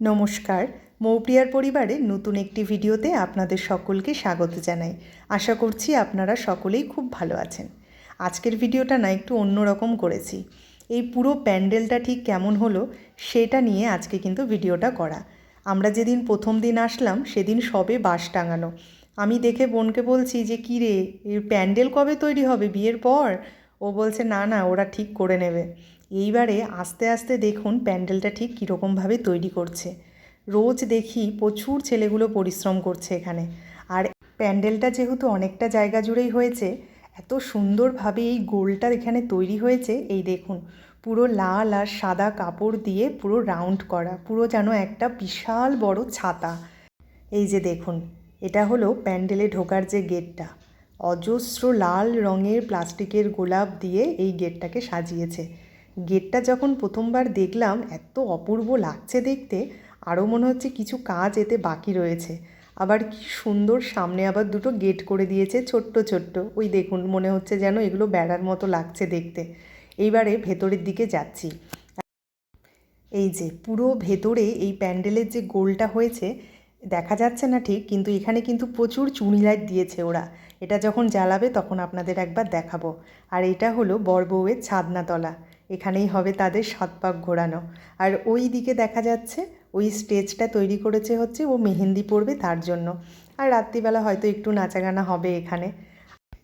নমস্কার। মৌপ্রিয়ার পরিবারে নতুন একটি ভিডিওতে আপনাদের সকলকে স্বাগত জানাই। আশা করছি আপনারা সকলেই খুব ভালো আছেন। আজকের ভিডিওটা না একটু অন্যরকম করেছি। এই পুরো প্যান্ডেলটা ঠিক কেমন হলো সেটা নিয়ে আজকে কিন্তু ভিডিওটা করা। আমরা যেদিন প্রথম দিন আসলাম সেদিন সবে বাঁশ টাঙানো। আমি দেখে বোনকে বলছি যে, কী রে এর প্যান্ডেল কবে তৈরি হবে? বিয়ের পর? ও বলছে, না না, ওরা ঠিক করে নেবে। এইবারে আস্তে আস্তে দেখুন প্যান্ডেলটা ঠিক কীরকমভাবে তৈরি করছে। রোজ দেখি প্রচুর ছেলেগুলো পরিশ্রম করছে এখানে। আর প্যান্ডেলটা যেহেতু অনেকটা জায়গা জুড়েই হয়েছে, এত সুন্দরভাবে এই গোলটা এখানে তৈরি হয়েছে, এই দেখুন, পুরো লাল আর সাদা কাপড় দিয়ে পুরো রাউন্ড করা, পুরো যেন একটা বিশাল বড় ছাতা। এই যে দেখুন, এটা হলো প্যান্ডেলে ঢোকার যে গেটটা। অজস্র লাল রঙের প্লাস্টিকের গোলাপ দিয়ে এই গেটটাকে সাজিয়েছে। গেটটা যখন প্রথমবার দেখলাম, এত অপূর্ব লাগছে দেখতে, আরও মনে হচ্ছে কিছু কাজ এতে বাকি রয়েছে। আবার কি সুন্দর সামনে আবার দুটো গেট করে দিয়েছে, ছোট্ট ছোট্ট। ওই দেখুন, মনে হচ্ছে যেন এগুলো বেড়ার মতো লাগছে দেখতে। এইবারে ভেতরের দিকে যাচ্ছি। এই যে, পুরো ভেতরে এই প্যান্ডেলের যে গোলটা হয়েছে, দেখা যাচ্ছে না ঠিক, কিন্তু এখানে কিন্তু প্রচুর চুনি লাইট দিয়েছে ওরা। এটা যখন জ্বালাবে তখন আপনাদের একবার দেখাবো। আর এটা হলো বরবউয়ের ছাদনাতলা। এখানেই হবে তাদের সাত পাক ঘোরানো। আর ওই দিকে দেখা যাচ্ছে, ওই স্টেজটা তৈরি করেছে হচ্ছে ও মেহেন্দি পড়বে তার জন্য। আর রাত্রিবেলা হয়তো একটু নাচাগানা হবে এখানে।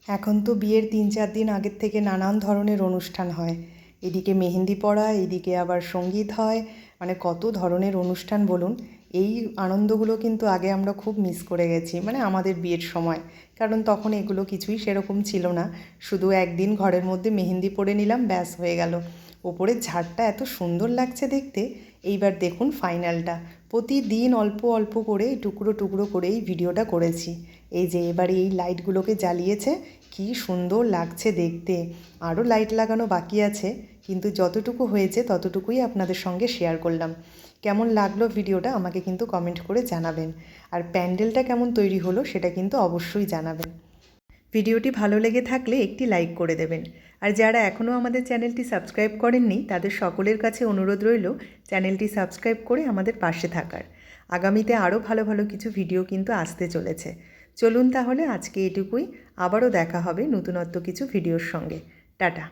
এখন তো বিয়ের তিন চার দিন আগের থেকে নানান ধরনের অনুষ্ঠান হয়। এদিকে মেহেন্দি পড়া, এদিকে আবার সংগীত হয়। মানে কত ধরনের অনুষ্ঠান বলুন। এই আনন্দগুলো কিন্তু আগে আমরা খুব মিস করে গেছি মানে আমাদের বিয়ের সময়। কারণ তখন এগুলো কিছুই সেরকম ছিল না। শুধু একদিন ঘরের মধ্যে মেহেন্দি পরে নিলাম, ব্যাস হয়ে গেল। ওপরের ঝাড়টা এত সুন্দর লাগছে দেখতে। এইবার দেখুন ফাইনালটা। প্রতিদিন অল্প অল্প করে টুকরো টুকরো করে এই ভিডিওটা করেছি। এই যে এবারে এই লাইটগুলোকে জ্বালিয়েছে, কি সুন্দর লাগছে দেখতে। আরও লাইট লাগানো বাকি আছে। কিন্তু যতটুকু হয়েছে ততটুকুই আপনাদের সঙ্গে শেয়ার করলাম। কেমন লাগল ভিডিওটা আমাকে কিন্তু কমেন্ট করে জানাবেন। আর প্যান্ডেলটা কেমন তৈরি হলো সেটা কিন্তু অবশ্যই জানাবেন। ভিডিওটি ভালো লেগে থাকলে একটি লাইক করে দেবেন। আর যারা এখনও আমাদের চ্যানেলটি সাবস্ক্রাইব করেননি, তাদের সকলের কাছে অনুরোধ রইল চ্যানেলটি সাবস্ক্রাইব করে আমাদের পাশে থাকার। আগামীতে আরও ভালো ভালো কিছু ভিডিও কিন্তু আসতে চলেছে। চলুন তাহলে আজকে এটুকুই। আবারও দেখা হবে নতুনত্ব কিছু ভিডিওর সঙ্গে। টাটা।